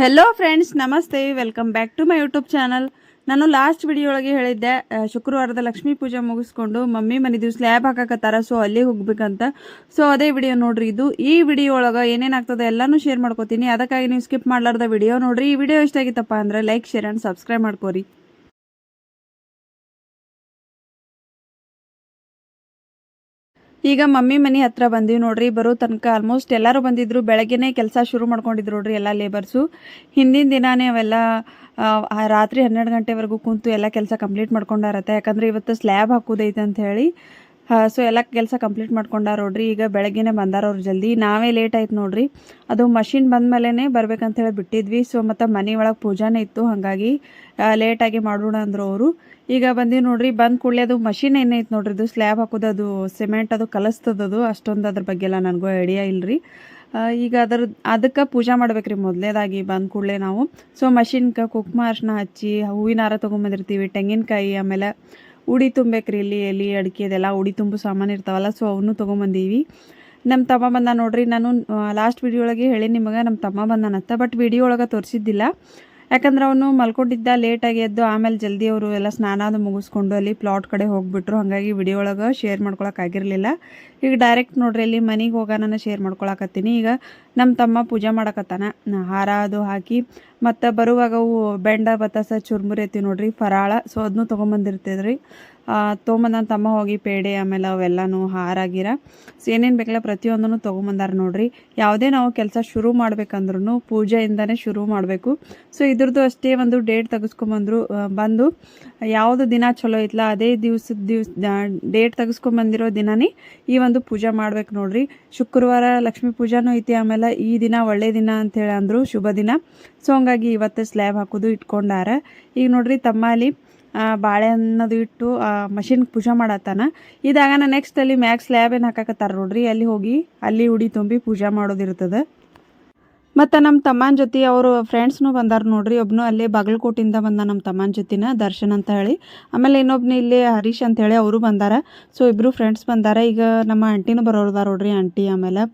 Hello friends ನಮಸ್ತೆ. Welcome back to my YouTube channel ನಾನು last video ಒಳಗೆ ಹೇಳಿದ್ದೆ ಶುಕ್ರವಾರದ ಲಕ್ಷ್ಮೀ ಪೂಜೆ ಮುಗಿಸ್ಕೊಂಡು ಮಮ್ಮಿ ಮನೆ ದಿವ್ಸ ಲ್ಯಾಬ್ ಹಾಕಕತ್ತಾರ ಸೊ ಅಲ್ಲಿಗೆ ಹೋಗ್ಬೇಕಂತ. ಸೊ ಅದೇ ವಿಡಿಯೋ ನೋಡ್ರಿ ಇದು. ಈ ವಿಡಿಯೋ ಒಳಗೆ ಏನೇನಾಗ್ತದೆ ಎಲ್ಲಾನು ಶೇರ್ ಮಾಡ್ಕೋತೀನಿ. ಅದಕ್ಕಾಗಿ ನೀವು ಸ್ಕಿಪ್ ಮಾಡ್ಲಾರ್ದ ವಿಡಿಯೋ ನೋಡ್ರಿ. ಈ ವಿಡಿಯೋ ಇಷ್ಟ ಆಗಿತ್ತಪ್ಪ ಅಂದ್ರೆ ಲೈಕ್ ಶೇರ್ ಆ್ಯಂಡ್ ಸಬ್ಸ್ಕ್ರೈಬ್ ಮಾಡ್ಕೋರಿ. ಈಗ ಮಮ್ಮಿ ಮನೆ ಹತ್ರ ಬಂದೀವಿ ನೋಡ್ರಿ ಬರೋ ತನಕ ಆಲ್ಮೋಸ್ಟ್ ಎಲ್ಲರೂ ಬಂದಿದ್ರು. ಬೆಳಗ್ಗೆನೇ ಕೆಲಸ ಶುರು ಮಾಡ್ಕೊಂಡಿದ್ರು ನೋಡ್ರಿ ಎಲ್ಲ ಲೇಬರ್ಸು ಹಿಂದಿನ ದಿನಾನೇ ಅವೆಲ್ಲ ರಾತ್ರಿ ಹನ್ನೆರಡು ಗಂಟೆವರೆಗೂ ಕುಂತು ಎಲ್ಲ ಕೆಲಸ ಕಂಪ್ಲೀಟ್ ಮಾಡ್ಕೊಂಡಾರತ್ತೆ. ಯಾಕಂದ್ರೆ ಇವತ್ತು ಸ್ಲ್ಯಾಬ್ ಹಾಕೋದೈತೆ ಅಂತ ಹೇಳಿ. ಸೊ ಎಲ್ಲ ಕೆಲಸ ಕಂಪ್ಲೀಟ್ ಮಾಡ್ಕೊಂಡಾರ ನೋಡ್ರಿ ಈಗ ಬೆಳಗ್ಗೆನೆ ಬಂದಾರ ಅವ್ರು ಜಲ್ದಿ. ನಾವೇ ಲೇಟ್ ಆಯ್ತು ನೋಡ್ರಿ. ಅದು ಮಷಿನ್ ಬಂದ್ಮೇಲೆ ಬರ್ಬೇಕಂತ ಹೇಳಿ ಬಿಟ್ಟಿದ್ವಿ. ಸೊ ಮತ್ತು ಮನೆ ಒಳಗೆ ಪೂಜಾನೇ ಇತ್ತು ಹಾಗಾಗಿ ಲೇಟಾಗಿ ಮಾಡೋಣ ಅಂದರು ಅವರು. ಈಗ ಬಂದಿವಿ ನೋಡ್ರಿ ಬಂದ ಕೂಡಲೇ ಅದು ಮಷಿನ್ ಏನೈತೆ ನೋಡ್ರಿ ಅದು ಸ್ಲ್ಯಾಬ್ ಹಾಕೋದು ಅದು ಸಿಮೆಂಟ್ ಅದು ಕಲಿಸ್ತದದು ಅಷ್ಟೊಂದು ಅದ್ರ ಬಗ್ಗೆ ಎಲ್ಲ ನನಗೂ ಐಡಿಯಾ ಇಲ್ರಿ. ಆ, ಈಗ ಅದ್ರ ಅದಕ್ಕೆ ಪೂಜೆ ಮಾಡ್ಬೇಕ್ರಿ ಮೊದಲೇದಾಗಿ ಬಂದ ಕೂಡಲೇ ನಾವು. ಸೊ ಮಷಿನ್ಗೆ ಕುಕ್ಮ ಅರ್ಶಿನ ಹಚ್ಚಿ ಹೂವಿನ ಹಾರ ತೊಗೊಂಬಂದಿರ್ತೀವಿ ತೆಂಗಿನಕಾಯಿ ಆಮೇಲೆ ಉಡಿ ತುಂಬೇಕ್ರಿ ಇಲ್ಲಿ ಎಲ್ಲಿ ಅಡಿಕೆ ಅದೆಲ್ಲ ಉಡಿ ತುಂಬು ಸಾಮಾನು ಇರ್ತಾವಲ್ಲ ಸೊ ಅವನು ತೊಗೊಂಬಂದೀವಿ. ನಮ್ಮ ತಮ್ಮ ಬಂದ ನೋಡ್ರಿ, ನಾನು ಲಾಸ್ಟ್ ವಿಡಿಯೋ ಒಳಗೆ ಹೇಳಿ ನಿಮಗೆ ನಮ್ಮ ತಮ್ಮ ಬಂದನತ್ತ ಬಟ್ ವಿಡಿಯೋ ಒಳಗೆ ತೋರಿಸಿದ್ದಿಲ್ಲ. ಯಾಕಂದ್ರೆ ಅವನು ಮಲ್ಕೊಂಡಿದ್ದ ಲೇಟಾಗಿ ಎದ್ದು ಆಮೇಲೆ ಜಲ್ದಿ ಅವರು ಎಲ್ಲ ಸ್ನಾನ ಅದು ಮುಗಿಸ್ಕೊಂಡು ಅಲ್ಲಿ ಪ್ಲಾಟ್ ಕಡೆ ಹೋಗ್ಬಿಟ್ರು. ಹಾಗಾಗಿ ವಿಡಿಯೋ ಒಳಗೆ ಶೇರ್ ಮಾಡ್ಕೊಳಕ್ಕಾಗಿರಲಿಲ್ಲ ಈಗ ಡೈರೆಕ್ಟ್ ನೋಡ್ರಿ ಅಲ್ಲಿ ಮನೆಗೆ ಹೋಗೋಣ ಶೇರ್ ಮಾಡ್ಕೊಳಕತ್ತೀನಿ. ಈಗ ನಮ್ಮ ತಮ್ಮ ಪೂಜೆ ಮಾಡಕತ್ತಾನ. ಹಾರ ಅದು ಹಾಕಿ, ಮತ್ತು ಬರುವಾಗ ಅವು ಬೆಂಡ, ಬತ್ತಸ, ಚುರ್ಮುರಿ ಐತಿ ನೋಡ್ರಿ, ಫರಾಳ. ಸೊ ಅದನ್ನು ತೊಗೊಂಬಂದಿರ್ತಿದ್ರಿ ತೊಗೊಂಬಂದು ತಮ್ಮ ಹೋಗಿ ಪೇಡೆ ಆಮೇಲೆ ಅವೆಲ್ಲನೂ ಹಾರ ಗಿರ ಸೊ ಏನೇನು ಬೇಕಲ್ಲ ಪ್ರತಿಯೊಂದನ್ನು ತೊಗೊಂಬಂದಾರ ನೋಡ್ರಿ. ಯಾವುದೇ ನಾವು ಕೆಲಸ ಶುರು ಮಾಡ್ಬೇಕಂದ್ರೂ ಪೂಜೆಯಿಂದನೇ ಶುರು ಮಾಡಬೇಕು. ಸೊ ಇದ್ರದ್ದು ಅಷ್ಟೇ ಒಂದು ಡೇಟ್ ತೆಗೆಸ್ಕೊಂಬಂದ್ರು ಬಂದು ಯಾವುದು ದಿನ ಚಲೋ ಐತ್ಲ ಅದೇ ದಿವ್ಸದ ದಿವ್ಸ ಡೇಟ್ ತೆಗೆಸ್ಕೊಂಬಂದಿರೋ ದಿನನೇ ಈ ಒಂದು ಪೂಜೆ ಮಾಡ್ಬೇಕು ನೋಡ್ರಿ. ಶುಕ್ರವಾರ ಲಕ್ಷ್ಮೀ ಪೂಜಾನೂ ಐತಿ ಆಮೇಲೆ ಈ ದಿನ ಒಳ್ಳೆ ದಿನ ಅಂತೇಳಿ ಅಂದರು ಶುಭ ದಿನ. ಸೊ ಹಂಗಾಗಿ ಇವತ್ತು ಸ್ಲ್ಯಾಬ್ ಹಾಕೋದು ಇಟ್ಕೊಂಡಾರ. ಈಗ ನೋಡ್ರಿ ತಮ್ಮ ಅಲ್ಲಿ ಆ, ಬಾಳೆಹಣ್ಣದು ಇಟ್ಟು ಮಷಿನ್ ಪೂಜೆ ಮಾಡತ್ತಾನ. ಇದಾಗ ನಾನು ನೆಕ್ಸ್ಟ್ ಅಲ್ಲಿ ಮ್ಯಾಕ್ಸ್ ಲ್ಯಾಬ್ ಏನು ಹಾಕಕತ್ತಾರ ನೋಡ್ರಿ, ಅಲ್ಲಿ ಹೋಗಿ, ಅಲ್ಲಿ ಉಡಿ ತುಂಬಿ ಪೂಜೆ ಮಾಡೋದಿರ್ತದೆ. ಮತ್ತು ನಮ್ಮ ತಮ್ಮನ ಜೊತೆ ಅವರು ಫ್ರೆಂಡ್ಸ್ನೂ ಬಂದಾರ ನೋಡ್ರಿ ಒಬ್ಬನು ಅಲ್ಲೇ ಬಾಗಲಕೋಟಿಂದ ಬಂದ ನಮ್ಮ ತಮ್ಮನ ಜೊತಿನ, ದರ್ಶನ್ ಅಂತ ಹೇಳಿ. ಆಮೇಲೆ ಇನ್ನೊಬ್ನು ಇಲ್ಲಿ ಹರೀಶ್ ಅಂತ ಹೇಳಿ ಅವರು ಬಂದಾರ. ಸೊ ಇಬ್ಬರು ಫ್ರೆಂಡ್ಸ್ ಬಂದಾರ. ಈಗ ನಮ್ಮ ಆಂಟಿನೂ ಬರೋರ್ದಾರ ನೋಡ್ರಿ ಆಂಟಿ ಆಮೇಲೆ.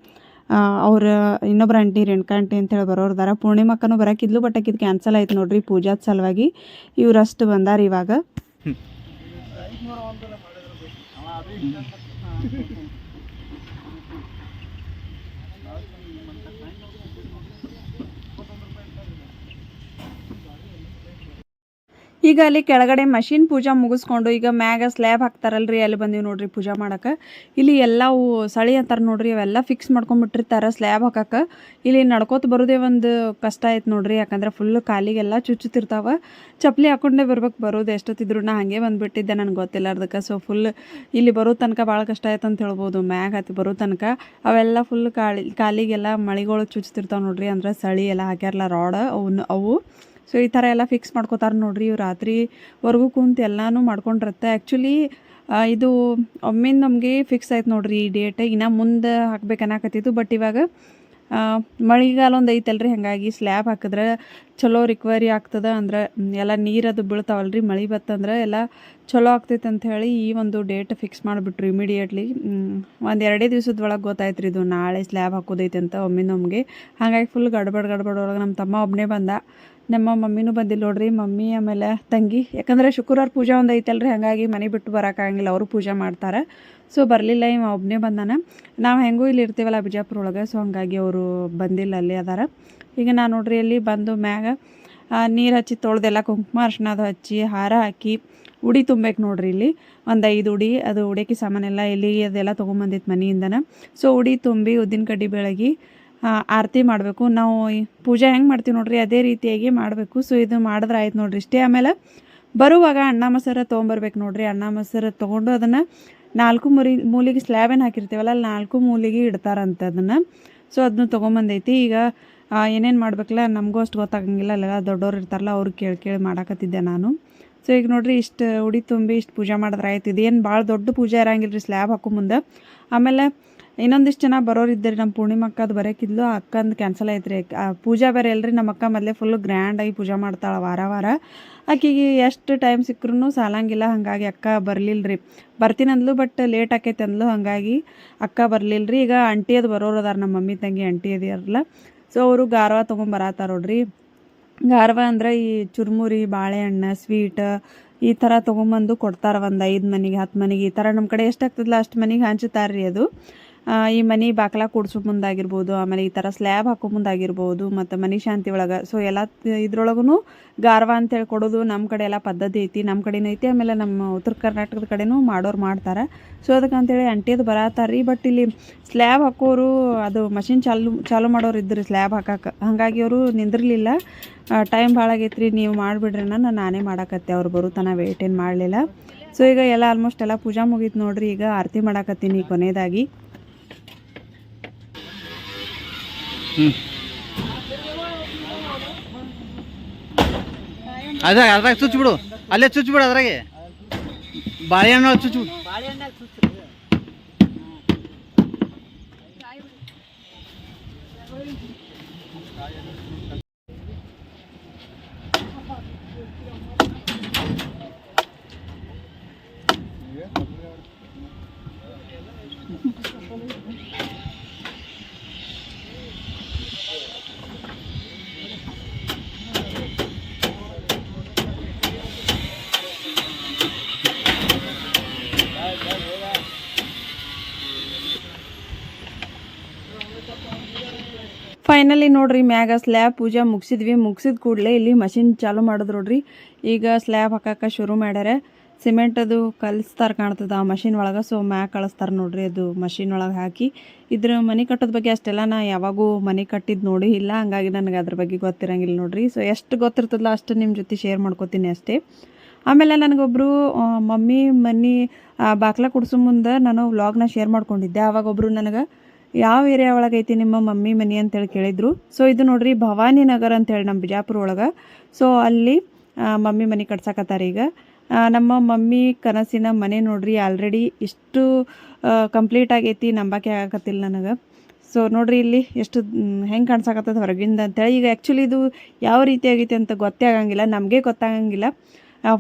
ಅವ್ರ ಇನ್ನೊಬ್ರು ಆಂಟಿ ರೇಣುಕಾ ಆಂಟಿ ಅಂತ ಹೇಳಿ ಬರೋರ್ದಾರ ಪೂರ್ಣಿಮಕ್ಕನೂ ಬರೋಕಿದ್ಲು ಬಟ್ ಅಕ್ಕಿದ್ ಕ್ಯಾನ್ಸಲ್ ಆಯ್ತು ನೋಡ್ರಿ ಪೂಜಾದ ಸಲುವಾಗಿ. ಇವ್ರಷ್ಟು ಬಂದಾರ ಇವಾಗ. ಈಗ ಅಲ್ಲಿ ಕೆಳಗಡೆ ಮಷಿನ್ ಪೂಜಾ ಮುಗಿಸ್ಕೊಂಡು ಈಗ ಮ್ಯಾಗ ಸ್ಲ್ಯಾಬ್ ಹಾಕ್ತಾರಲ್ರಿ, ಅಲ್ಲಿ ಬಂದೀವಿ ನೋಡ್ರಿ ಪೂಜಾ ಮಾಡೋಕೆ. ಇಲ್ಲಿ ಎಲ್ಲವು ಸಳಿ ಅಂತಾರೆ ನೋಡ್ರಿ, ಅವೆಲ್ಲ ಫಿಕ್ಸ್ ಮಾಡ್ಕೊಂಬಿಟ್ಟಿರ್ತಾರೆ ಸ್ಲ್ಯಾಬ್ ಹಾಕಕ್ಕೆ ಇಲ್ಲಿ ನಡ್ಕೋತ ಬರೋದೇ ಒಂದು ಕಷ್ಟ ಆಯ್ತು ನೋಡ್ರಿ, ಯಾಕಂದ್ರೆ ಫುಲ್ ಕಾಲಿಗೆಲ್ಲ ಚುಚ್ಚುತ್ತಿರ್ತಾವೆ. ಚಪ್ಪಲಿ ಹಾಕೊಂಡೇ ಬರ್ಬೇಕು, ಬರೋದು ಎಷ್ಟೊತ್ತಿದ್ರು ನಾ ಹಾಗೆ ಬಂದ್ಬಿಟ್ಟಿದ್ದೆ ನನಗೆ ಗೊತ್ತಿಲ್ಲ ಅದಕ್ಕೆ ಸೊ ಫುಲ್ ಇಲ್ಲಿ ಬರೋ ತನಕ ಭಾಳ ಕಷ್ಟ ಆಯ್ತು ಅಂತ ಹೇಳ್ಬೋದು, ಮ್ಯಾಗ ಹತ್ತಿ ಬರೋ ತನಕ. ಅವೆಲ್ಲ ಫುಲ್ ಕಾಲಿ ಕಾಲಿಗೆಲ್ಲ ಮಳಿಗಳು ಚುಚ್ಚುತ್ತಿರ್ತಾವೆ ನೋಡ್ರಿ, ಅಂದ್ರೆ ಸಳಿ ಎಲ್ಲ ಹಾಕ್ಯಾರಲ್ಲ ರಾಡ್ ಅವನ್ನ ಅವು. ಸೊ ಈ ಥರ ಎಲ್ಲ ಫಿಕ್ಸ್ ಮಾಡ್ಕೋತಾರೆ ನೋಡ್ರಿ ಇವ್ರು ರಾತ್ರಿವರೆಗೂ ಕುಂತು ಎಲ್ಲನೂ ಮಾಡ್ಕೊಂಡಿರುತ್ತೆ. ಆ್ಯಕ್ಚುಲಿ ಇದು ಒಮ್ಮಿಂದ ನಮಗೆ ಫಿಕ್ಸ್ ಆಯ್ತು ನೋಡ್ರಿ ಈ ಡೇಟ್ ಇನ್ನು ಮುಂದೆ ಹಾಕ್ಬೇಕು ಅನ್ನಕತ್ತಿತ್ತು ಬಟ್ ಇವಾಗ ಮಳೆಗಾಲ ಒಂದು ಐತಲ್ರಿ, ಹಾಗಾಗಿ ಸ್ಲ್ಯಾಬ್ ಹಾಕಿದ್ರೆ ಚಲೋ ರಿಕವರಿ ಆಗ್ತದೆ ಅಂದ್ರೆ ಎಲ್ಲ ನೀರದು ಬೀಳ್ತಾವಲ್ರಿ, ಮಳೆ ಬತ್ತಂದ್ರೆ ಎಲ್ಲ ಚಲೋ ಆಗ್ತೈತೆ ಅಂತ ಹೇಳಿ ಈ ಒಂದು ಡೇಟ್ ಫಿಕ್ಸ್ ಮಾಡಿಬಿಟ್ರು ಇಮಿಡಿಯೇಟ್ಲಿ ಒಂದು ಎರಡೇ ದಿವ್ಸದ ಒಳಗೆ ಗೊತ್ತಾಯ್ತು ರೀ ಇದು ನಾಳೆ ಸ್ಲ್ಯಾಬ್ ಹಾಕೋದೈತೆ ಅಂತ ಒಮ್ಮಿಂದ ನಮಗೆ. ಹಾಗಾಗಿ ಫುಲ್ ಗಡ್ಬಡ್ ಗಡ್ಬಡ್ ಒಳಗೆ ನಮ್ಮ ತಮ್ಮ ಒಬ್ಬನೇ ಬಂದ. ನಮ್ಮ ಮಮ್ಮಿನೂ ಬಂದಿಲ್ಲ ನೋಡ್ರಿ. ಮಮ್ಮಿ ಆಮೇಲೆ ತಂಗಿ. ಯಾಕಂದ್ರೆ ಶುಕ್ರವಾರ ಪೂಜೆ ಒಂದು ಐತಲ್ರಿ. ಹಾಗಾಗಿ ಮನೆ ಬಿಟ್ಟು ಬರೋಕ್ಕಾಗಂಗಿಲ್ಲ ಅವರು ಪೂಜೆ ಮಾಡ್ತಾರೆ. ಸೊ ಬರಲಿಲ್ಲ ಇವ ಒಬ್ಬನೇ ಬಂದಾನ. ನಾವು ಹೆಂಗೂ ಇಲ್ಲಿ ಇರ್ತೀವಲ್ಲ ಬಿಜಾಪುರ ಒಳಗೆ. ಸೊ ಹಂಗಾಗಿ ಅವರು ಬಂದಿಲ್ಲ ಅಲ್ಲಿ ಅದಾರ. ಈಗ ನಾನು ನೋಡ್ರಿ ಅಲ್ಲಿ ಬಂದು ಮ್ಯಾಗ ನೀರು ಹಚ್ಚಿ ತೊಳ್ದೆಲ್ಲ ಕುಂಕುಮ ಅರ್ಶಿನ ಅದು ಹಚ್ಚಿ, ಹಾರ ಹಾಕಿ, ಉಡಿ ತುಂಬಬೇಕು ನೋಡ್ರಿ ಇಲ್ಲಿ. ಒಂದು ಐದು ಉಡಿ. ಅದು ಉಡಕ್ಕೆ ಸಾಮಾನೆಲ್ಲ ಇಲ್ಲಿ ಅದೆಲ್ಲ ತೊಗೊಂಬಂದಿತ್ತು ಮನೆಯಿಂದನ. ಸೊ ಉಡಿ ತುಂಬಿ ಉದ್ದಿನ ಕಡ್ಡಿ ಬೆಳಗಿ ಆರತಿ ಮಾಡಬೇಕು. ನಾವು ಪೂಜೆ ಹೆಂಗೆ ಮಾಡ್ತೀವಿ ನೋಡ್ರಿ, ಅದೇ ರೀತಿಯಾಗಿ ಮಾಡಬೇಕು. ಸೊ ಇದು ಮಾಡಿದ್ರೆ ಆಯ್ತು ನೋಡ್ರಿ ಇಷ್ಟೇ. ಆಮೇಲೆ ಬರುವಾಗ ಅಣ್ಣ ಮೊಸರ ತೊಗೊಂಬರ್ಬೇಕು ನೋಡ್ರಿ. ಅಣ್ಣ ಮೊಸರು ತೊಗೊಂಡು ಅದನ್ನು ನಾಲ್ಕು ಮುರಿ, ಮೂಲಿಗೆ ಸ್ಲ್ಯಾಬ್ ಏನು ಹಾಕಿರ್ತೀವಲ್ಲ, ಅಲ್ಲಿ ನಾಲ್ಕು ಮೂಲಿಗೆ ಇಡ್ತಾರಂತ ಅದನ್ನು ಸೊ ಅದನ್ನು ತೊಗೊಂಬಂದೈತಿ. ಈಗ ಏನೇನು ಮಾಡ್ಬೇಕಲ್ಲ, ನಮಗೂ ಅಷ್ಟು ಗೊತ್ತಾಗಂಗಿಲ್ಲ. ಅಲ್ಲೆಲ್ಲ ದೊಡ್ಡವ್ರು ಇರ್ತಾರಲ್ಲ, ಅವ್ರು ಕೇಳಿ ಕೇಳಿ ಮಾಡಾಕತ್ತಿದ್ದೆ ನಾನು. ಸೊ ಈಗ ನೋಡ್ರಿ, ಇಷ್ಟು ಉಡಿ ತುಂಬಿ ಇಷ್ಟು ಪೂಜೆ ಮಾಡಿದ್ರೆ ಆಯ್ತು. ಇದೇನು ಭಾಳ ದೊಡ್ಡ ಪೂಜೆ ಇರಂಗಿಲ್ಲ ರೀ ಸ್ಲ್ಯಾಬ್ ಹಾಕೋ ಮುಂದೆ. ಆಮೇಲೆ ಇನ್ನೊಂದಿಷ್ಟು ಜನ ಬರೋರು ಇದ್ದಾರೆ ನಮ್ಮ ಪೂರ್ಣಿಮಾ ಅದು ಬರೋಕಿದ್ಲು ಅಕ್ಕಂದು ಕ್ಯಾನ್ಸಲ್ ಆಯ್ತು ರೀ ಪೂಜಾ ಬೇರೆ ಅಲ್ರಿ ನಮ್ಮ ಅಕ್ಕ ಮೊದಲೇ ಫುಲ್ ಗ್ರ್ಯಾಂಡಾಗಿ ಪೂಜೆ ಮಾಡ್ತಾಳೆ ವಾರ ವಾರ. ಆಕಿಗೆ ಎಷ್ಟು ಟೈಮ್ ಸಿಕ್ಕರೂ ಸಾಲಂಗಿಲ್ಲ, ಹಾಗಾಗಿ ಅಕ್ಕ ಬರಲಿಲ್ಲ ರೀ ಬರ್ತೀನಂದ್ಲು ಬಟ್ ಲೇಟ್ ಆಕೈತೆ ಅಂದ್ಲು ಹಾಗಾಗಿ ಅಕ್ಕ ಬರಲಿಲ್ಲ ರೀ ಈಗ ಆಂಟಿ ಅದು ಬರೋರು ಅದಾರ ನಮ್ಮ ಮಮ್ಮಿ ತಂಗಿ ಆಂಟಿ ಅದಿರಲ್ಲ ಸೊ ಅವರು ಗಾರವ ತೊಗೊಂಬರತ್ತಾರ ನೋಡ್ರಿ. ಗಾರವ ಅಂದ್ರೆ ಈ ಚುರುಮುರಿ, ಬಾಳೆಹಣ್ಣು ಸ್ವೀಟ್ ಈ ಥರ ತೊಗೊಂಬಂದು ಕೊಡ್ತಾರೆ ಒಂದು ಐದು ಮನೆಗೆ, ಹತ್ತು ಮನೆಗೆ. ಈ ಥರ ನಮ್ಮ ಕಡೆ ಎಷ್ಟಾಗ್ತದಲ್ಲ ಅಷ್ಟು ಮನೆಗೆ ಹಂಚುತ್ತಾರೆ ರೀ ಅದು. ಈ ಮನೆ ಬಾಕ್ಲ ಕೂಡ್ಸೋ ಮುಂದಾಗಿರ್ಬೋದು ಆಮೇಲೆ ಈ ಥರ ಸ್ಲ್ಯಾಬ್ ಹಾಕೋ ಮುಂದಾಗಿರ್ಬೋದು ಮತ್ತು ಮನೆ ಶಾಂತಿ ಒಳಗೆ. ಸೊ ಎಲ್ಲ ಇದ್ರೊಳಗೂ ಗಾರ್ವ ಅಂತೇಳಿ ಕೊಡೋದು ನಮ್ಮ ಕಡೆ ಎಲ್ಲ ಪದ್ಧತಿ ಐತಿ. ನಮ್ಮ ಕಡೆನೂ ಐತಿ, ಆಮೇಲೆ ನಮ್ಮ ಉತ್ತರ ಕರ್ನಾಟಕದ ಕಡೆನೂ ಮಾಡೋರು ಮಾಡ್ತಾರೆ. ಸೊ ಅದಕ್ಕೆ ಅಂತೇಳಿ ಅಂಟಿಯದು ಬರತ್ತಾರ ರೀ ಬಟ್ ಇಲ್ಲಿ ಸ್ಲ್ಯಾಬ್ ಹಾಕೋರು, ಅದು ಮಷಿನ್ ಚಾಲು ಚಾಲು ಮಾಡೋರು ಇದ್ರಿ ಸ್ಲ್ಯಾಬ್ ಹಾಕಕ್ಕೆ ಹಾಗಾಗಿ ಅವರು ನಿಂದಿರಲಿಲ್ಲ. ಟೈಮ್ ಭಾಳ ಆಗೈತೆ ರೀ ನೀವು ಮಾಡಿಬಿಡ್ರಿ ನಾನು ನಾನೇ ಮಾಡಾಕತ್ತೆ. ಅವ್ರು ಬರೋ ವೇಟ್ ಏನು ಮಾಡಲಿಲ್ಲ. ಸೊ ಈಗ ಎಲ್ಲ ಆಲ್ಮೋಸ್ಟ್ ಎಲ್ಲ ಪೂಜಾ ಮುಗೀತು ನೋಡ್ರಿ. ಈಗ ಆರತಿ ಮಾಡಾಕತ್ತೀನಿ ಕೊನೆಯದಾಗಿ ಹ್ಞೂ ಅದಾಗ ಅದ್ರಾಗ ಚುಚ್ಬಿಡು ಅಲ್ಲೇ ಚುಚ್ಬಿಡು ಅದ್ರಾಗೆ ಬಾಳೆಹಣ್ಣು ಚುಚ್ಬಿಡು ಫೈನಲಿ ನೋಡ್ರಿ, ಮ್ಯಾಗ ಸ್ಲ್ಯಾಬ್ ಪೂಜೆ ಮುಗಿಸಿದ್ವಿ. ಮುಗಿಸಿದ ಕೂಡಲೇ ಇಲ್ಲಿ ಮಷಿನ್ ಚಾಲು ಮಾಡಿದ್ರು ನೋಡ್ರಿ. ಈಗ ಸ್ಲ್ಯಾಬ್ ಹಾಕಕ್ಕೆ ಶುರು ಮಾಡ್ಯಾರ. ಸಿಮೆಂಟ್ ಅದು ಕಲಿಸ್ತಾರೆ ಕಾಣ್ತದ ಆ ಮಷಿನ್ ಒಳಗೆ. ಸೊ ಮ್ಯಾಗ ಕಳಿಸ್ತಾರೆ ನೋಡ್ರಿ ಅದು ಮಷಿನ್ ಒಳಗೆ ಹಾಕಿ. ಇದ್ರ ಮನೆ ಕಟ್ಟೋದ ಬಗ್ಗೆ ಅಷ್ಟೆಲ್ಲ ನಾ ಯಾವಾಗೂ ಮನೆ ಕಟ್ಟಿದ್ದು ನೋಡಿ ಇಲ್ಲ. ಹಂಗಾಗಿ ನನಗೆ ಅದ್ರ ಬಗ್ಗೆ ಗೊತ್ತಿರಂಗಿಲ್ಲ ನೋಡ್ರಿ. ಸೊ ಎಷ್ಟು ಗೊತ್ತಿರ್ತದಲ್ಲ ಅಷ್ಟು ನಿಮ್ಮ ಜೊತೆ ಶೇರ್ ಮಾಡ್ಕೋತೀನಿ ಅಷ್ಟೇ. ಆಮೇಲೆ ನನಗೊಬ್ಬರು ಮಮ್ಮಿ ಮನೆ ಬಾಕ್ಲ ಕುಡ್ಸೋ ಮುಂದೆ ನಾನು ವ್ಲಾಗ್ನ ಶೇರ್ ಮಾಡ್ಕೊಂಡಿದ್ದೆ. ಆವಾಗೊಬ್ಬರು ನನಗೆ ಯಾವ ಏರಿಯಾ ಒಳಗೆ ಐತಿ ನಿಮ್ಮ ಮಮ್ಮಿ ಮನಿ ಅಂತೇಳಿ ಕೇಳಿದ್ರು. ಸೊ ಇದು ನೋಡ್ರಿ ಭವಾನಿ ನಗರ ಅಂತೇಳಿ ನಮ್ಮ ಬಿಜಾಪುರ ಒಳಗೆ. ಸೊ ಅಲ್ಲಿ ಮಮ್ಮಿ ಮನೆ ಕಟ್ಸಕತ್ತಾರ ಈಗ. ನಮ್ಮ ಮಮ್ಮಿ ಕನಸಿನ ಮನೆ ನೋಡ್ರಿ ಆಲ್ರೆಡಿ ಇಷ್ಟು ಕಂಪ್ಲೀಟ್ ಆಗೈತಿ ನಂಬಕ್ಕೆ ಆಗಕತ್ತಿಲ್ಲ ನನಗೆ. ಸೊ ನೋಡ್ರಿ ಇಲ್ಲಿ ಎಷ್ಟು ಹೆಂಗೆ ಕಾಣ್ಸಕತ್ತದ ಹೊರಗಿಂದ ಅಂತೇಳಿ. ಈಗ ಆ್ಯಕ್ಚುಲಿ ಇದು ಯಾವ ರೀತಿ ಆಗೈತಿ ಅಂತ ಗೊತ್ತೇ ಆಗಂಗಿಲ್ಲ, ನಮಗೆ ಗೊತ್ತಾಗಂಗಿಲ್ಲ.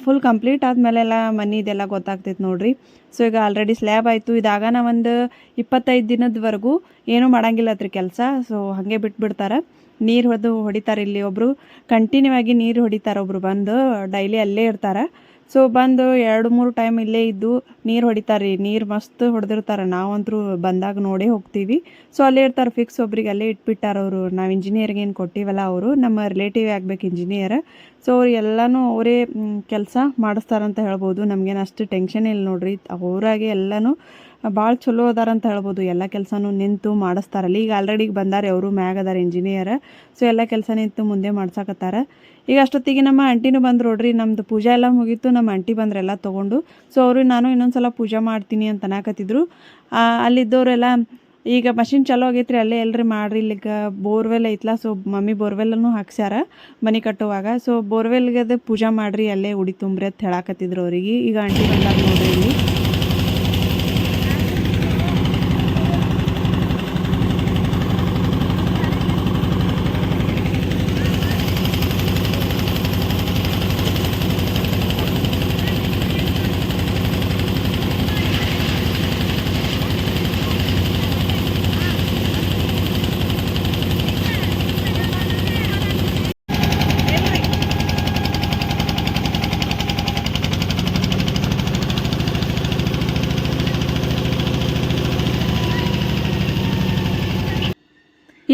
ಫುಲ್ ಕಂಪ್ಲೀಟ್ ಆದಮೇಲೆಲ್ಲ ಮನೆ ಇದೆಲ್ಲ ಗೊತ್ತಾಗ್ತೈತೆ ನೋಡ್ರಿ. ಸೊ ಈಗ ಆಲ್ರೆಡಿ ಸ್ಲ್ಯಾಬ್ ಆಯಿತು. ಇದಾಗನ ಒಂದು ಇಪ್ಪತ್ತೈದು ದಿನದವರೆಗೂ ಏನೂ ಮಾಡಂಗಿಲ್ಲ ಅದ್ರ ಕೆಲಸ. ಸೊ ಹಾಗೆ ಬಿಟ್ಬಿಡ್ತಾರೆ. ನೀರು ಹೊಡೆದು ಹೊಡಿತಾರೆ ಇಲ್ಲಿ ಒಬ್ಬರು ಕಂಟಿನ್ಯೂ ಆಗಿ ನೀರು ಹೊಡಿತಾರೆ ಒಬ್ಬರು ಬಂದು. ಡೈಲಿ ಅಲ್ಲೇ ಇರ್ತಾರೆ. ಸೊ ಬಂದು ಎರಡು ಮೂರು ಟೈಮ್ ಇಲ್ಲೇ ಇದ್ದು ನೀರು ಹೊಡಿತಾರೆ ರೀ ನೀರು ಮಸ್ತ್ ಹೊಡೆದಿರ್ತಾರೆ. ನಾವಂತರೂ ಬಂದಾಗ ನೋಡೇ ಹೋಗ್ತೀವಿ. ಸೊ ಅಲ್ಲೇ ಇರ್ತಾರೆ ಫಿಕ್ಸ್ ಒಬ್ರಿಗೆ ಅಲ್ಲೇ ಇಟ್ಬಿಟ್ಟಾರ ಅವರು. ನಾವು ಇಂಜಿನಿಯರ್ಗೆ ಏನು ಕೊಟ್ಟಿವಲ್ಲ ಅವರು. ನಮ್ಮ ರಿಲೇಟಿವ್ ಆಗ್ಬೇಕು ಇಂಜಿನಿಯರ್ ಸೊ ಅವ್ರು ಎಲ್ಲನೂ ಅವರೇ ಕೆಲಸ ಮಾಡಿಸ್ತಾರಂತ ಹೇಳ್ಬೋದು. ನಮಗೇನು ಅಷ್ಟು ಟೆನ್ಷನ್ ಇಲ್ಲ ನೋಡ್ರಿ. ಅವರಾಗೆ ಎಲ್ಲನೂ ಭಾಳ ಚಲೋ ಅದಾರ ಅಂತ ಹೇಳ್ಬೋದು. ಎಲ್ಲ ಕೆಲಸನೂ ನಿಂತು ಮಾಡಿಸ್ತಾರಲ್ಲ ಈಗ ಆಲ್ರೆಡಿ ಬಂದಾರೆ ಅವರು, ಮ್ಯಾಗ ಅದಾರ ಇಂಜಿನಿಯರ್ ಸೊ ಎಲ್ಲ ಕೆಲಸ ನಿಂತು ಮುಂದೆ ಮಾಡ್ಸಕತ್ತಾರ. ಈಗ ಅಷ್ಟೊತ್ತಿಗೆ ನಮ್ಮ ಆಂಟಿನೂ ಬಂದು ನೋಡ್ರಿ, ನಮ್ದು ಪೂಜೆ ಎಲ್ಲ ಮುಗೀತು. ನಮ್ಮ ಆಂಟಿ ಬಂದ್ರೆಲ್ಲ ತೊಗೊಂಡು. ಸೊ ಅವರು ನಾನು ಇನ್ನೊಂದ್ಸಲ ಪೂಜೆ ಮಾಡ್ತೀನಿ ಅಂತ ಅನ್ನಕತ್ತಿದ್ರು. ಅಲ್ಲಿದ್ದವರೆಲ್ಲ, ಈಗ ಮಷಿನ್ ಚಲೋ ಆಗೈತ್ರಿ, ಅಲ್ಲೇ ಎಲ್ಲರಿ ಮಾಡ್ರಿ. ಇಲ್ಲಿಗ ಬೋರ್ವೆಲ್ ಐತ್ಲ ಸೊ ಮಮ್ಮಿ ಬೋರ್ವೆಲ್ಲನ್ನು ಹಾಕ್ಸ್ಯಾರ ಮನೆ ಕಟ್ಟುವಾಗ. ಸೊ ಬೋರ್ವೆಲ್ಗೆ ಪೂಜೆ ಮಾಡ್ರಿ, ಅಲ್ಲೇ ಉಡಿ ತುಂಬ್ರಿ ಅಂತ ಹೇಳಾಕತ್ತಿದ್ರು ಅವ್ರಿಗೆ. ಈಗ ಆಂಟಿ ಬಂದಾಗ ನೋಡ್ರಿ ಇಲ್ಲಿ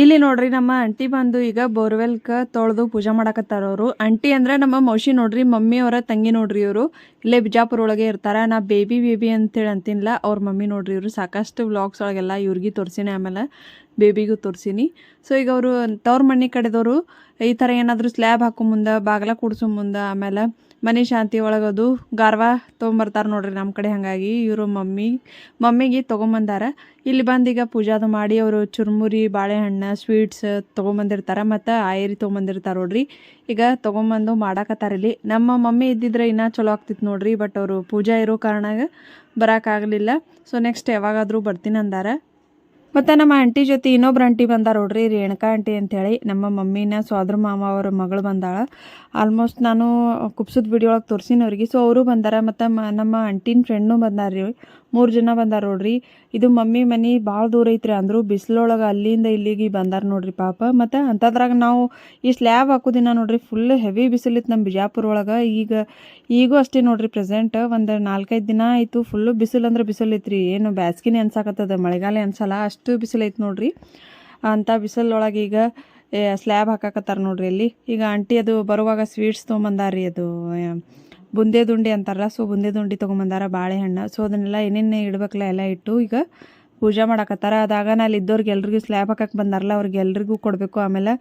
ಇಲ್ಲಿ ನೋಡ್ರಿ, ನಮ್ಮ ಅಂಟಿ ಬಂದು ಈಗ ಬೋರ್ವೆಲ್ಕ ತೊಳೆದು ಪೂಜೆ ಮಾಡಕತ್ತಾರ ಅವರು. ಅಂಟಿ ಅಂದ್ರೆ ನಮ್ಮ ಮೌಶಿ ನೋಡ್ರಿ, ಮಮ್ಮಿ ಅವರ ತಂಗಿ ನೋಡ್ರಿ ಇವರು. ಇಲ್ಲೇ ಬಿಜಾಪುರ ಒಳಗೆ ಇರ್ತಾರ. ನಾ ಬೇಬಿ ಬೇಬಿ ಅಂತೇಳಿ ಅಂತಿನ್ಲ ಅವ್ರ ಮಮ್ಮಿ ನೋಡ್ರಿ ಇವರು. ಸಾಕಷ್ಟು ವ್ಲಾಗ್ಸ್ ಒಳಗೆಲ್ಲ ಇವ್ರಿಗೆ ತೋರಿಸಿನಿ, ಆಮೇಲೆ ಬೇಬಿಗೂ ತೋರಿಸಿನಿ. ಸೊ ಈಗ ಅವರು, ತವ್ರ ಮನೆ ಕಡೆದವರು ಈ ಥರ ಏನಾದರೂ ಸ್ಲ್ಯಾಬ್ ಹಾಕೋ ಮುಂದೆ, ಬಾಗ್ಲ ಕೂಡ್ಸೋ ಮುಂದೆ, ಆಮೇಲೆ ಮನೆ ಶಾಂತಿ ಒಳಗದು. ಗಾರ್ವ ತೊಗೊಂಬರ್ತಾರೆ ನೋಡ್ರಿ ನಮ್ಮ ಕಡೆ ಹಾಗಾಗಿ ಇವರು ಮಮ್ಮಿ. ಮಮ್ಮಿಗೆ ತೊಗೊಂಬಂದಾರ. ಇಲ್ಲಿ ಬಂದು ಈಗ ಪೂಜಾದು ಮಾಡಿ ಅವರು ಚುರುಮುರಿ, ಬಾಳೆಹಣ್ಣು ಸ್ವೀಟ್ಸ್ ತೊಗೊಂಬಂದಿರ್ತಾರೆ ಮತ್ತು ಆಯರಿ ತೊಗೊಂಬಂದಿರ್ತಾರೆ ನೋಡ್ರಿ. ಈಗ ತೊಗೊಂಬಂದು ಮಾಡಾಕತ್ತಾರ ಇಲ್ಲಿ. ನಮ್ಮ ಮಮ್ಮಿ ಇದ್ದಿದ್ರೆ ಇನ್ನೂ ಚಲೋ ಆಗ್ತಿತ್ತು ನೋಡ್ರಿ ಬಟ್ ಅವರು ಪೂಜಾ ಇರೋ ಕಾರಣಾಗ ಬರೋಕ್ಕಾಗಲಿಲ್ಲ ಸೊ ನೆಕ್ಸ್ಟ್ ಯಾವಾಗಾದರೂ ಬರ್ತೀನಿ ಅಂದಾರ. ಮತ್ತು ನಮ್ಮ ಆಂಟಿ ಜೊತೆ ಇನ್ನೊಬ್ರು ಆಂಟಿ ಬಂದಾರ ನೋಡ್ರಿ, ರೇಣುಕಾ ಆಂಟಿ ಅಂತೇಳಿ. ನಮ್ಮ ಮಮ್ಮಿನ ಸೋದ್ರ ಮಾಮ ಅವ್ರ ಮಗಳು ಬಂದಾಳ. ಆಲ್ಮೋಸ್ಟ್ ನಾನು ಕುಪ್ಸದ ವಿಡಿಯೋ ಒಳಗೆ ತೋರಿಸಿನವ್ರಿಗೆ ಸೊ ಅವರು ಬಂದಾರ ಮತ್ತು ನಮ್ಮ ಆಂಟಿನ ಫ್ರೆಂಡ್ನು ಬಂದಾರ ರೀ ಮೂರು ಜನ ಬಂದಾರ ನೋಡ್ರಿ. ಇದು ಮಮ್ಮಿ ಮನೆ ಭಾಳ ದೂರ ಐತ್ರಿ ಅಂದ್ರು. ಬಿಸಿಲೊಳಗೆ ಅಲ್ಲಿಂದ ಇಲ್ಲಿಗೆ ಬಂದಾರ ನೋಡ್ರಿ ಪಾಪ. ಮತ್ತು ಅಂಥದ್ರಾಗ ನಾವು ಈ ಸ್ಲ್ಯಾಬ್ ಹಾಕೋದಿನ ನೋಡ್ರಿ ಫುಲ್ ಹೆವಿ ಬಿಸಿಲಿತ್ತು ನಮ್ಮ ಬಿಜಾಪುರ ಒಳಗೆ ಈಗ, ಈಗೂ ಅಷ್ಟೇ ನೋಡ್ರಿ ಪ್ರೆಸೆಂಟ್ ಒಂದು ನಾಲ್ಕೈದು ದಿನ ಆಯಿತು ಫುಲ್ಲು ಬಿಸಿಲು ಅಂದ್ರೆ ಬಿಸಿಲು ಐತ್ರಿ. ಏನು ಬ್ಯಾಸ್ಗಿನೇ ಅನ್ಸಾಕತ್ತದ, ಮಳೆಗಾಲ ಅನ್ಸಲ್ಲ, ಅಷ್ಟು ಬಿಸಿಲು ಐತೆ ನೋಡ್ರಿ. ಅಂಥ ಬಿಸಿಲೊಳಗೆ ಈಗ ಸ್ಲ್ಯಾಬ್ ಹಾಕಾಕತ್ತಾರ ನೋಡ್ರಿ ಇಲ್ಲಿ ಈಗ ಆಂಟಿ ಅದು ಬರುವಾಗ ಸ್ವೀಟ್ಸ್ ತೊಗೊಂಬಂದಾರ್ರಿ ಅದು ಬುಂದೆ ದುಂಡಿ ಅಂತಾರಲ್ಲ ಸೊ ಬುಂದೆ ದುಂಡಿ ತೊಗೊಂಬಂದಾರ ಬಾಳೆಹಣ್ಣು. ಸೊ ಅದನ್ನೆಲ್ಲ ಏನೇನು ಇಡ್ಬೇಕಲ್ಲ ಎಲ್ಲ ಇಟ್ಟು ಈಗ ಪೂಜೆ ಮಾಡಕತ್ತಾರ. ಅದಾಗ ಅಲ್ಲಿ ಇದ್ದವ್ರಿಗೆ ಎಲ್ರಿಗೂ ಸ್ಲ್ಯಾಬ್ ಹಾಕಕ್ಕೆ ಬಂದಾರಲ್ಲ, ಅವ್ರಿಗೆ ಎಲ್ರಿಗೂ ಕೊಡಬೇಕು. ಆಮೇಲೆ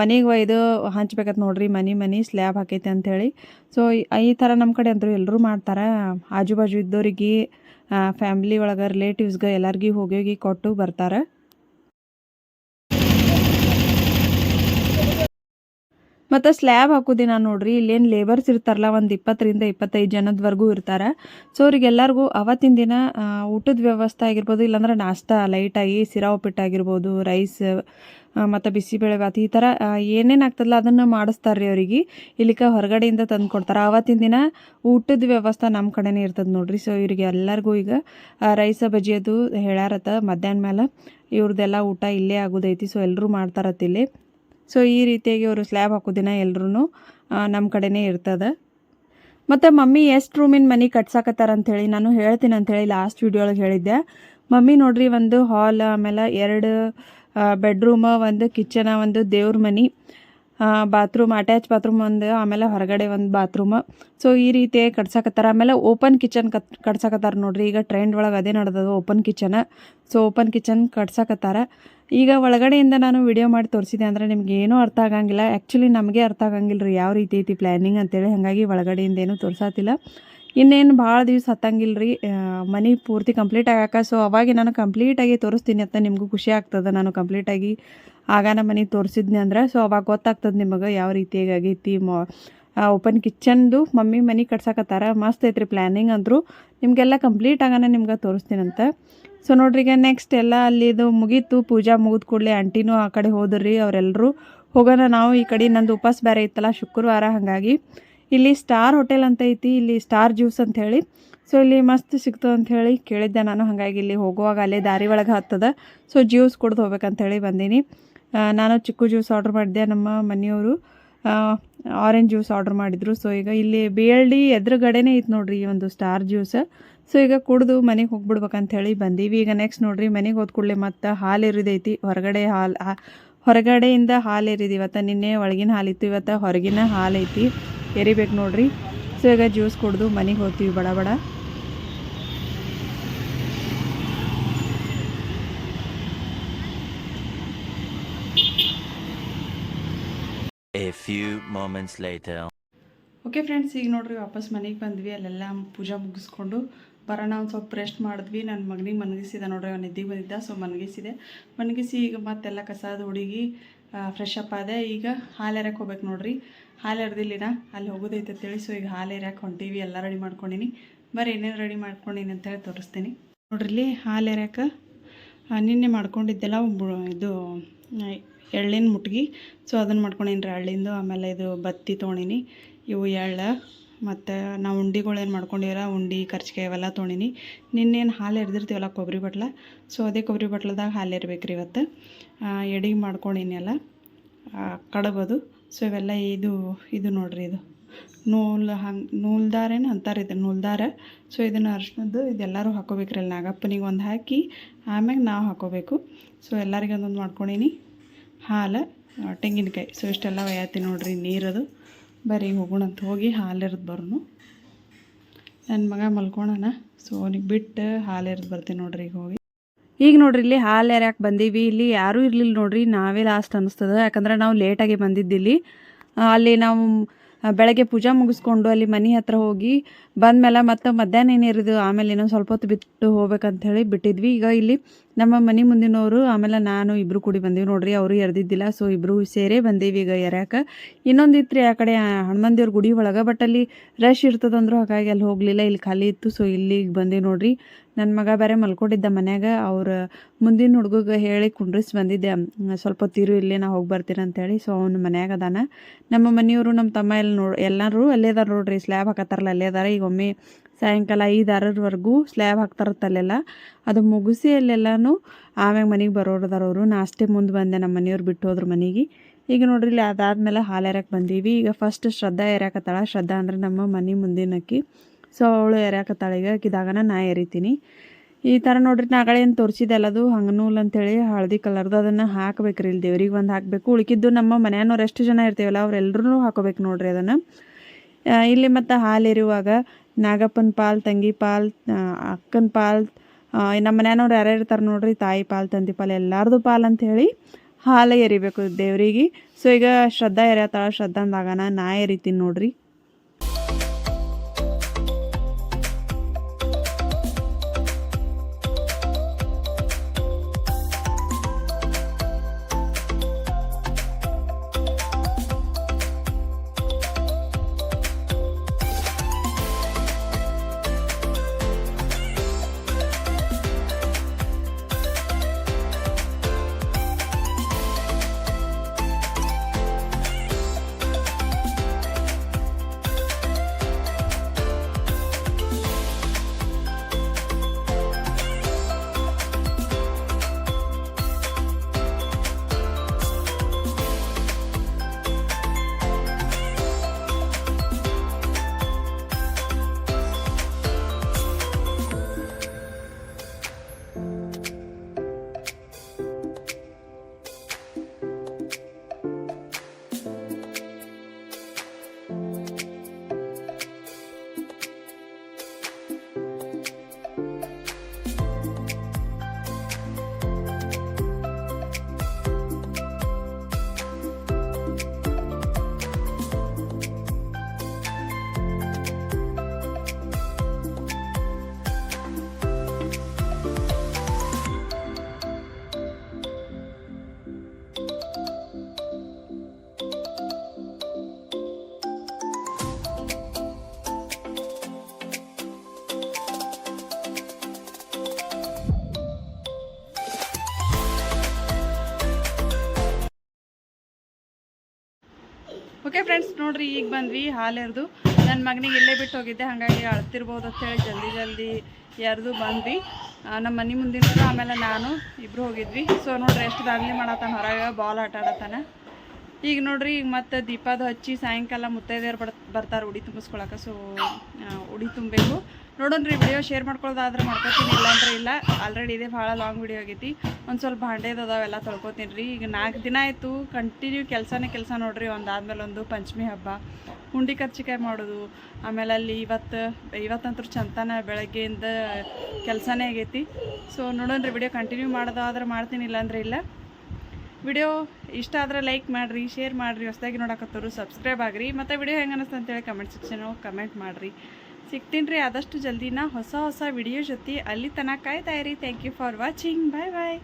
ಮನೆಗೆ ಒಯ್ದು ಹಂಚ್ಬೇಕತ್ ನೋಡ್ರಿ, ಮನೆ ಮನೆ ಸ್ಲ್ಯಾಬ್ ಹಾಕೈತೆ ಅಂಥೇಳಿ ಸೊ ಈ ಥರ ನಮ್ಮ ಕಡೆ ಅಂತೂ ಎಲ್ಲರೂ ಮಾಡ್ತಾರೆ. ಆಜು ಬಾಜು ಇದ್ದವ್ರಿಗೆ ಫ್ಯಾಮ್ಲಿ ಒಳಗೆ ರಿಲೇಟಿವ್ಸ್ಗೆ ಎಲ್ಲರಿಗೂ ಹೋಗಿ ಹೋಗಿ ಕೊಟ್ಟು ಬರ್ತಾರೆ. ಮತ್ತು ಸ್ಲ್ಯಾಬ್ ಹಾಕೋ ದಿನ ನೋಡ್ರಿ. ಇಲ್ಲೇನು ಲೇಬರ್ಸ್ ಇರ್ತಾರಲ್ಲ, ಒಂದು ಇಪ್ಪತ್ತರಿಂದ ಇಪ್ಪತ್ತೈದು ಜನದವರೆಗೂ ಇರ್ತಾರೆ. ಸೊ ಅವರಿಗೆಲ್ಲರಿಗೂ ಅವತ್ತಿನ ದಿನ ಊಟದ ವ್ಯವಸ್ಥೆ ಆಗಿರ್ಬೋದು, ಇಲ್ಲಾಂದ್ರೆ ನಾಷ್ಟ ಲೈಟಾಗಿ ಸಿರಾ ಉಪ್ಪಿಟ್ಟು ಆಗಿರ್ಬೋದು ರೈಸ್ ಮತ್ತು ಬಿಸಿಬೇಳೆ ಭಾತ್ ಈ ಥರ ಏನೇನು ಆಗ್ತದಲ್ಲ ಅದನ್ನು ಮಾಡಿಸ್ತಾರೆ ರೀ ಅವರಿಗೆ. ಇಲ್ಲಿಕ ಹೊರಗಡೆಯಿಂದ ತಂದು ಕೊಡ್ತಾರೆ. ಆವತ್ತಿನ ದಿನ ಊಟದ ವ್ಯವಸ್ಥೆ ನಮ್ಮ ಕಡೆನೇ ಇರ್ತದೆ ನೋಡ್ರಿ. ಸೊ ಇವ್ರಿಗೆ ಎಲ್ಲರಿಗೂ ಈಗ ರೈಸ ಬಜ್ಜಿ ಅದು ಹೇಳ್ಯಾರತ್ತ ಮಧ್ಯಾಹ್ನ ಮೇಲೆ ಇವ್ರದ್ದೆಲ್ಲ ಊಟ ಇಲ್ಲೇ ಆಗೋದೈತಿ. ಸೊ ಎಲ್ಲರೂ ಮಾಡ್ತಾರತ್ತ ಇಲ್ಲಿ. ಸೊ ಈ ರೀತಿಯಾಗಿ ಅವರು ಸ್ಲ್ಯಾಬ್ ಹಾಕೋದಿನ ಎಲ್ರೂ ನಮ್ಮ ಕಡೆನೇ ಇರ್ತದೆ. ಮತ್ತು ಮಮ್ಮಿ ಎಷ್ಟು ರೂಮಿನ ಮನೆ ಕಟ್ಸಾಕತ್ತಾರ ಅಂಥೇಳಿ ನಾನು ಹೇಳ್ತೀನಿ ಅಂಥೇಳಿ ಲಾಸ್ಟ್ ವಿಡಿಯೋ ಒಳಗೆ ಹೇಳಿದ್ದೆ. ಮಮ್ಮಿ ನೋಡ್ರಿ ಒಂದು ಹಾಲ್ ಆಮೇಲೆ ಎರಡು ಬೆಡ್ರೂಮ ಒಂದು ಕಿಚನ ಒಂದು ದೇವ್ರ ಮನೆ. ಬಾತ್ರೂಮ್ ಅಟ್ಯಾಚ್ ಬಾತ್ರೂಮ್ ಒಂದು, ಆಮೇಲೆ ಹೊರಗಡೆ ಒಂದು ಬಾತ್ರೂಮ್ ಸೊ ಈ ರೀತಿ ಕಟ್ಸಕತ್ತಾರ. ಆಮೇಲೆ ಓಪನ್ ಕಿಚನ್ ಕತ್ ಕಟ್ಸಕತ್ತಾರ ನೋಡ್ರಿ. ಈಗ ಟ್ರೆಂಡ್ ಒಳಗೆ ಅದೇ ನಡೆದದು open kitchen so open kitchen ಕಟ್ಸಕತ್ತಾರ. ಈಗ ಒಳಗಡೆಯಿಂದ ನಾನು ವಿಡಿಯೋ ಮಾಡಿ ತೋರಿಸಿದೆ ಅಂದರೆ ನಿಮ್ಗೆ ಏನೂ ಅರ್ಥ ಆಗಂಗಿಲ್ಲ. ಆ್ಯಕ್ಚುಲಿ ನಮಗೆ ಅರ್ಥ ಆಗಂಗಿಲ್ಲ ರೀ ಯಾವ ರೀತಿ ಐತಿ ಪ್ಲ್ಯಾನಿಂಗ್ ಅಂತೇಳಿ. ಹಾಗಾಗಿ ಒಳಗಡೆಯಿಂದ ಏನೂ ತೋರಿಸತ್ತಿಲ್ಲ ಇನ್ನೇನು ಭಾಳ ದಿವ್ಸ ಹತ್ತಂಗಿಲ್ಲ ರೀ ಮನೆ ಪೂರ್ತಿ ಕಂಪ್ಲೀಟ್ ಆಗಾಕ. ಸೊ ಅವಾಗೆ ನಾನು ಕಂಪ್ಲೀಟಾಗಿ ತೋರಿಸ್ತೀನಿ ಅಂತ ನಿಮಗೂ ಖುಷಿ ಆಗ್ತದೆ. ನಾನು ಕಂಪ್ಲೀಟಾಗಿ ಆಗ ನಮ್ಮ ಮನೆಗೆ ತೋರಿಸಿದ್ನಿ ಅಂದ್ರೆ ಸೊ ಅವಾಗ ಗೊತ್ತಾಗ್ತದೆ ನಿಮಗೆ ಯಾವ ರೀತಿಯಾಗಿ ಆಗೈತಿ ಮೊ ಓಪನ್ ಕಿಚನ್ದು ಮಮ್ಮಿ ಮನೆ ಕಟ್ಸಕತ್ತಾರ, ಮಸ್ತ್ ಐತ್ರಿ ಪ್ಲ್ಯಾನಿಂಗ್ ಅಂದರು. ನಿಮಗೆಲ್ಲ ಕಂಪ್ಲೀಟ್ ಆಗಾನ ನಿಮ್ಗೆ ತೋರಿಸ್ತೀನಂತ. ಸೊ ನೋಡ್ರಿ ಈಗ ನೆಕ್ಸ್ಟ್ ಎಲ್ಲ ಅಲ್ಲಿದು ಮುಗೀತು, ಪೂಜಾ ಮುಗಿದ ಕೂಡಲೇ ಆಂಟಿನೂ ಆ ಕಡೆ ಹೋದ್ರಿ ಅವರೆಲ್ಲರೂ ಹೋಗೋಣ ನಾವು ಈ ಕಡೆ, ನಂದು ಉಪವಾಸ ಬೇರೆ ಇತ್ತಲ್ಲ, ಶುಕ್ರವಾರ ಹಾಗಾಗಿ. ಇಲ್ಲಿ ಸ್ಟಾರ್ ಹೋಟೆಲ್ ಅಂತ ಐತಿ, ಇಲ್ಲಿ ಸ್ಟಾರ್ ಜ್ಯೂಸ್ ಅಂತ ಹೇಳಿ. ಸೊ ಇಲ್ಲಿ ಮಸ್ತ್ ಸಿಗ್ತದೆ ಅಂತ ಹೇಳಿ ಕೇಳಿದ್ದೆ ನಾನು, ಹಾಗಾಗಿ ಇಲ್ಲಿ ಹೋಗುವಾಗ ಅಲ್ಲೇ ದಾರಿ ಒಳಗೆ ಹತ್ತದ. ಸೊ ಜ್ಯೂಸ್ ಕುಡ್ದು ಹೋಗ್ಬೇಕಂತ ಹೇಳಿ ಬಂದೀನಿ. ನಾನು ಚಿಕ್ಕು ಜ್ಯೂಸ್ ಆರ್ಡ್ರ್ ಮಾಡಿದೆ ನಮ್ಮ ಮನೆಯವರು ಆರೆಂಜ್ ಜ್ಯೂಸ್ ಆರ್ಡ್ರ್ ಮಾಡಿದರು. ಸೊ ಈಗ ಇಲ್ಲಿ ಬಿ ಎಲ್ ಡಿ ಎದುರುಗಡೆನೇ ಇತ್ತು ನೋಡ್ರಿ ಈ ಒಂದು ಸ್ಟಾರ್ ಜ್ಯೂಸ್. ಸೊ ಈಗ ಕುಡ್ದು ಮನೆಗೆ ಹೋಗ್ಬಿಡ್ಬೇಕಂತ ಹೇಳಿ ಬಂದೀವಿ. ಈಗ ನೆಕ್ಸ್ಟ್ ನೋಡ್ರಿ, ಮನೆಗೆ ಹೋದ ಕೂಡಲೇ ಮತ್ತು ಹಾಲು ಎರಿದೈತಿ ಹೊರಗಡೆ ಹಾಲು ಹೊರಗಡೆಯಿಂದ ಹಾಲು ಎರಿದು ಇವತ್ತು ನಿನ್ನೆ ಒಳಗಿನ ಹಾಲಿತ್ತು ಇವತ್ತು ಹೊರಗಿನ ಹಾಲು ಐತಿ. ಎರಿಬೇಕು ನೋಡ್ರಿ. ಸೊ ಈಗ ಜ್ಯೂಸ್ ಕುಡ್ದು ಮನೆಗೆ ಹೋಗ್ತೀವಿ, ಬಡ ಬಡ. A few moments later. Okay friends ಈಗ ನೋಡ್ರಿ, ವಾಪಸ್ ಮನೆಗೆ ಬಂದ್ವಿ. ಅಲ್ಲೆಲ್ಲ ಪೂಜಾ ಮುಗಿಸ್ಕೊಂಡು ಬರೋಣ ಒಂದು ಸ್ವಲ್ಪ ರೆಸ್ಟ್ ಮಾಡಿದ್ವಿ. ನನ್ನ ಮಗನಿಗೆ ಮನಗಿಸಿದೆ ನೋಡ್ರಿ, ಅವ್ನು ನಿದ್ದೆಗೆ ಬಂದಿದ್ದ ಸೊ ಮನಗಿಸಿದೆ. ಮನಗಿಸಿ ಈಗ ಮತ್ತೆಲ್ಲ ಕಸದ ಹುಡುಗಿ ಫ್ರೆಶ್ ಅಪ್ ಆದೆ. ಈಗ ಹಾಲು ಎರಕ್ಕೆ ಹೋಗ್ಬೇಕು ನೋಡ್ರಿ. ಹಾಲು ಎರ್ದಿಲ್ಲಿನ, ಅಲ್ಲಿ ಹೋಗೋದೈತೆ ಅಂತೇಳಿ ಸೊ ಈಗ ಹಾಲು ಎರಕ್ಕೆ ಹೊಂಟೀವಿ ಎಲ್ಲ ರೆಡಿ ಮಾಡ್ಕೊಂಡಿನಿ. ಬರೀ ಏನೇನು ರೆಡಿ ಮಾಡ್ಕೊಂಡಿನಿ ಅಂತೇಳಿ ತೋರಿಸ್ತೀನಿ. ನೋಡ್ರಿ ಹಾಲು ಎರಕ್ಕೆ ನಿನ್ನೆ ಮಾಡ್ಕೊಂಡಿದ್ದೆಲ್ಲ ಇದು ಎಳ್ಳಿನ ಮುಟ್ಗಿ. ಸೊ ಅದನ್ನು ಮಾಡ್ಕೊಂಡೀನಿ ರೀ ಎಳ್ಳಿಂದು ಆಮೇಲೆ ಇದು ಬತ್ತಿ ತೊಗೊಂಡಿನಿ ಇವು ಎಳ್ಳು ಮತ್ತು ನಾವು ಉಂಡಿಗಳು ಏನು ಮಾಡ್ಕೊಂಡಿರ ಉಂಡಿ, ಕರ್ಚಿಕಾಯಿ ಇವೆಲ್ಲ ತೊಗೊಂಡಿನಿ ನಿನ್ನೇನು ಹಾಲು ಎರ್ದಿರ್ತೀವಲ್ಲ? ಕೊಬ್ಬರಿ ಬಟ್ಲ. ಸೊ ಅದೇ ಕೊಬ್ಬರಿ ಬಟ್ಲದಾಗ ಹಾಲು ಇರ್ಬೇಕು ರೀ ಇವತ್ತು ಎಡಿಗೆ ಮಾಡ್ಕೊಂಡಿನಿ ಎಲ್ಲ ಕಡಬೋದು. ಸೊ ಇವೆಲ್ಲ ಇದು ಇದು ನೋಡ್ರಿ ಇದು. ನೂಲು ಹಂಗೆ, ನೂಲ್ದಾರೇನು ಅಂತಾರೆ ಇದು, ನೂಲ್ದಾರ. ಸೊ ಇದನ್ನು ಅರ್ಶಿನದ್ದು ಇದೆಲ್ಲರೂ ಹಾಕೋಬೇಕ್ರಿ ಅಲ್ಲಿ ನಾಗಪ್ಪನಿಗೆ ಒಂದು ಹಾಕಿ, ಆಮ್ಯಾಗ ನಾವು ಹಾಕೋಬೇಕು. ಸೊ ಎಲ್ಲರಿಗೆ ಒಂದೊಂದು ಮಾಡ್ಕೊಂಡೀನಿ. ಹಾಲು ತೆಂಗಿನಕಾಯಿ. ಸೊ ಇಷ್ಟೆಲ್ಲ ಒಯ್ಯಾತಿ ನೋಡ್ರಿ ನೀರದು. ಬರೀ ಹೋಗೋಣ ಅಂತ ಹೋಗಿ ಹಾಲು ಎರ್ದು ಬರೋನು. ನನ್ನ ಮಗ ಮಲ್ಕೊಳನ. ಸೊ ಅವನಿಗೆ ಬಿಟ್ಟು ಹಾಲು ಎರ್ದು ಬರ್ತೀನಿ ನೋಡ್ರಿ ಈಗ ಹೋಗಿ. ಈಗ ನೋಡ್ರಿ ಇಲ್ಲಿ ಹಾಲು ಯಾರ್ಯಾಕೆ ಬಂದೀವಿ. ಇಲ್ಲಿ ಯಾರೂ ಇರಲಿಲ್ಲ ನೋಡ್ರಿ. ನಾವೇ ಲಾಸ್ಟ್ ಅನಿಸ್ತದೆ. ಯಾಕಂದ್ರೆ ನಾವು ಲೇಟಾಗಿ ಬಂದಿದ್ದಿಲ್ಲಿ. ಅಲ್ಲಿ ನಾವು ಬೆಳಗ್ಗೆ ಪೂಜಾ ಮುಗಿಸ್ಕೊಂಡು ಅಲ್ಲಿ ಮನೆ ಹತ್ರ ಹೋಗಿ ಬಂದಮೇಲೆ ಮತ್ತೆ ಮಧ್ಯಾಹ್ನ ಏನಿರೋದು, ಆಮೇಲೆ ಇನ್ನೊಂದು ಸ್ವಲ್ಪ ಹೊತ್ತು ಬಿಟ್ಟು ಹೋಗ್ಬೇಕಂತ ಹೇಳಿ ಬಿಟ್ಟಿದ್ವಿ. ಈಗ ಇಲ್ಲಿ ನಮ್ಮ ಮನೆ ಮುಂದಿನವರು, ಆಮೇಲೆ ನಾನು ಇಬ್ಬರು ಕೂಡಿ ಬಂದೀವಿ. ನೋಡ್ರಿ, ಅವರು ಎರ್ದಿದ್ದಿಲ್ಲ ಸೊ ಇಬ್ಬರು ಸೇರೇ ಬಂದೀವಿ ಈಗ ಎರಕ ಇನ್ನೊಂದು ಇತ್ತು ರೀ ಆ ಕಡೆ ಹನುಮಂದಿಯವ್ರ ಗುಡಿ ಒಳಗೆ ಬಟ್ ಅಲ್ಲಿ ರಶ್ ಇರ್ತದಂದ್ರು ಹಾಗಾಗಿ ಅಲ್ಲಿ ಹೋಗಲಿಲ್ಲ. ಇಲ್ಲಿ ಖಾಲಿ ಇತ್ತು ಸೊ ಇಲ್ಲಿಗೆ ಬಂದೀವಿ ನೋಡ್ರಿ. ನನ್ನ ಮಗ ಬೇರೆ ಮಲ್ಕೊಂಡಿದ್ದ ಮನ್ಯಾಗ. ಅವ್ರ ಮುಂದಿನ ಹುಡುಗಗೆ ಹೇಳಿ ಕುಂಡ್ರಿಸಿ ಬಂದಿದ್ದೆ. ಸ್ವಲ್ಪ ಹೊತ್ತಿರು ಇಲ್ಲಿ ನಾ ಹೋಗಿ ಬರ್ತೀನಿ ಅಂತೇಳಿ. ಸೊ ಅವ್ನು ಮನ್ಯಾಗ ಅದಾನ. ನಮ್ಮ ಮನೆಯವರು, ನಮ್ಮ ತಮ್ಮ ಎಲ್ಲ ನೋಡಿ, ಎಲ್ಲರೂ ಅಲ್ಲೇ ಅದಾರ ನೋಡ್ರಿ. ಸ್ಲ್ಯಾಬ್ ಹಾಕತ್ತಾರಲ್ಲ, ಅಲ್ಲೇ ಅದಾರ. ಈಗ ಒಮ್ಮೆ ಸಾಯಂಕಾಲ ಐದು ಆರರವರೆಗೂ ಸ್ಲ್ಯಾಬ್ ಹಾಕ್ತಾರತ್ತಲ್ಲೆಲ್ಲ, ಅದು ಮುಗಿಸಿ ಅಲ್ಲೆಲ್ಲಾನು ಆಮ್ಯಾಗ ಮನೆಗೆ ಬರೋರದಾರವರು ನಾಷ್ಟೇ ಮುಂದೆ ಬಂದೆ ನಮ್ಮ ಮನೆಯವ್ರು ಬಿಟ್ಟು ಹೋದ್ರು ಮನೆಗೆ. ಈಗ ನೋಡ್ರಿ ಇಲ್ಲಿ ಅದಾದ್ಮೇಲೆ ಹಾಲು ಎರ್ಯಾಕೆ ಬಂದೀವಿ. ಈಗ ಫಸ್ಟ್ ಶ್ರದ್ಧಾ ಎರ್ಯಾಕತ್ತಾಳ. ಶ್ರದ್ಧಾ ಅಂದ್ರೆ ನಮ್ಮ ಮನೆ ಮುಂದಿನಕ್ಕಿ. ಸೊ ಅವಳು ಎರ್ಯಾಕತ್ತಾಳ. ಈಗ ಇದಾಗನ ನಾ ಎರಿತೀನಿ. ಈ ಥರ ನೋಡ್ರಿ ನಾಗಳೇನು ತೋರಿಸಿದೆ ಅಲ್ಲದು ಹಂಗನೂಲ್ ಅಂತೇಳಿ ಹಳದಿ ಕಲರ್ದು ಅದನ್ನು ಹಾಕ್ಬೇಕ್ರಿ ಇಲ್ಲಿ ದೇವ್ರಿಗೆ ಒಂದು ಹಾಕಬೇಕು. ಉಳ್ಕಿದ್ದು ನಮ್ಮ ಮನೆಯವ್ರು ಎಷ್ಟು ಜನ ಇರ್ತೀವಲ್ಲ ಅವ್ರೆಲ್ಲರೂ ಹಾಕೋಬೇಕು ನೋಡ್ರಿ ಅದನ್ನು. ಇಲ್ಲಿ ಮತ್ತು ಹಾಲು ಎರಿಯುವಾಗ ನಾಗಪ್ಪನ ಪಾಲ್, ತಂಗಿ ಪಾಲ್ ಅಕ್ಕನ ಪಾಲ್ ನಮ್ಮ ಮನೆಯವ್ರು ಯಾರ್ಯಾರು ಇರ್ತಾರೆ ನೋಡ್ರಿ, ತಾಯಿ ಪಾಲ್, ತಂದಿ ಪಾಲ್, ಎಲ್ಲರದು ಪಾಲ್ ಅಂತ ಹೇಳಿ ಹಾಲು ಎರಿಬೇಕು ದೇವರಿಗೆ. ಸೊ ಈಗ ಶ್ರದ್ಧಾ ಎರಿಯತ್ತಾಳ, ಶ್ರದ್ಧಾ ಅಂದಾಗನ ನಾ ಎರಿತೀನಿ ನೋಡ್ರಿ. ಫ್ರೆಂಡ್ಸ್ ನೋಡ್ರಿ, ಈಗ ಬಂದ್ವಿ ಹಾಲು ಎರ್ದು. ನನ್ನ ಮಗನಿಗೆ ಇಲ್ಲೇ ಬಿಟ್ಟು ಹೋಗಿದ್ದೆ, ಹಾಗಾಗಿ ಅಳ್ತಿರ್ಬೋದು ಅಂತೇಳಿ ಜಲ್ದಿ ಜಲ್ದಿ ಎರ್ದು ಬಂದ್ವಿ. ನಮ್ಮ ಮನೆ ಮುಂದಿನ ಆಮೇಲೆ ನಾನು ಇಬ್ರು ಹೋಗಿದ್ವಿ. ಸೊ ನೋಡ್ರಿ, ಎಷ್ಟು ದಾಂಧಲಿ ಮಾಡತ್ತಾನ ಹೊರಗೆ, ಬಾಲ್ ಆಟ ಆಡತ್ತಾನ ಈಗ ನೋಡ್ರಿ, ಈಗ ಮತ್ತೆ ದೀಪದ ಹಚ್ಚಿ ಸಾಯಂಕಾಲ ಮುತ್ತೈದೆಯರು ಬರ್ ಬರ್ತಾರೆ ಉಡಿ ತುಂಬಿಸ್ಕೊಳಕ್ಕೆ ಸೊ ಉಡಿ ತುಂಬಬೇಕು. ನೋಡೋಣ್ರಿ, ವಿಡಿಯೋ ಶೇರ್ ಮಾಡ್ಕೊಳ್ಳೋದಾದ್ರೆ ಮಾಡ್ಕೊತೀನಿ, ಇಲ್ಲಾಂದ್ರೆ ಇಲ್ಲ. ಆಲ್ರೆಡಿ ಇದೆ, ಭಾಳ ಲಾಂಗ್ ವಿಡಿಯೋ ಆಗೈತಿ. ಒಂದು ಸ್ವಲ್ಪ ಭಾಂಡೆದು ಅದಾವೆಲ್ಲ ತೊಳ್ಕೊತೀನಿ ರೀ ಈಗ ನಾಲ್ಕು ದಿನ ಆಯಿತು ಕಂಟಿನ್ಯೂ ಕೆಲಸನೇ ಕೆಲಸ ನೋಡ್ರಿ. ಒಂದು ಆದಮೇಲೆ ಒಂದು ಪಂಚಮಿ ಹಬ್ಬ. ಹುಂಡಿ ಕರ್ಚಿಕಾಯಿ ಮಾಡೋದು. ಆಮೇಲೆ ಅಲ್ಲಿ ಇವತ್ತು ಇವತ್ತಂತೂ ಚಂತನ ಬೆಳಗ್ಗೆಯಿಂದ ಕೆಲಸನೇ ಆಗೈತಿ. ಸೊ ನೋಡೋಣ್ರಿ, ವಿಡಿಯೋ ಕಂಟಿನ್ಯೂ ಮಾಡೋದಾದ್ರೆ ಮಾಡ್ತೀನಿ, ಇಲ್ಲಾಂದ್ರೆ ಇಲ್ಲ. ವಿಡಿಯೋ ಇಷ್ಟ ಆದ್ರೆ ಲೈಕ್ ಮಾಡಿರಿ ಶೇರ್ ಮಾಡಿರಿ, ಹೊಸದಾಗಿ ನೋಡಕತ್ತವರು ಸಬ್ಸ್ಕ್ರೈಬ್ ಆಗಿರಿ. ಮತ್ತು ವಿಡಿಯೋ ಹೆಂಗೆ ಅನ್ನಿಸ್ತು ಅಂತೇಳಿ ಕಮೆಂಟ್ ಸೆಕ್ಷನ್ ಕಮೆಂಟ್ ಮಾಡಿರಿ. ಸಿಗ್ತೀನಿ ರೀ ಆದಷ್ಟು ಜಲ್ದಿನ ಹೊಸ ಹೊಸ ವಿಡಿಯೋ ಜೊತೆ ಅಲ್ಲಿ ತನಕ ಕಾಯ್ತಾಯಿರಿ thank you for watching bye bye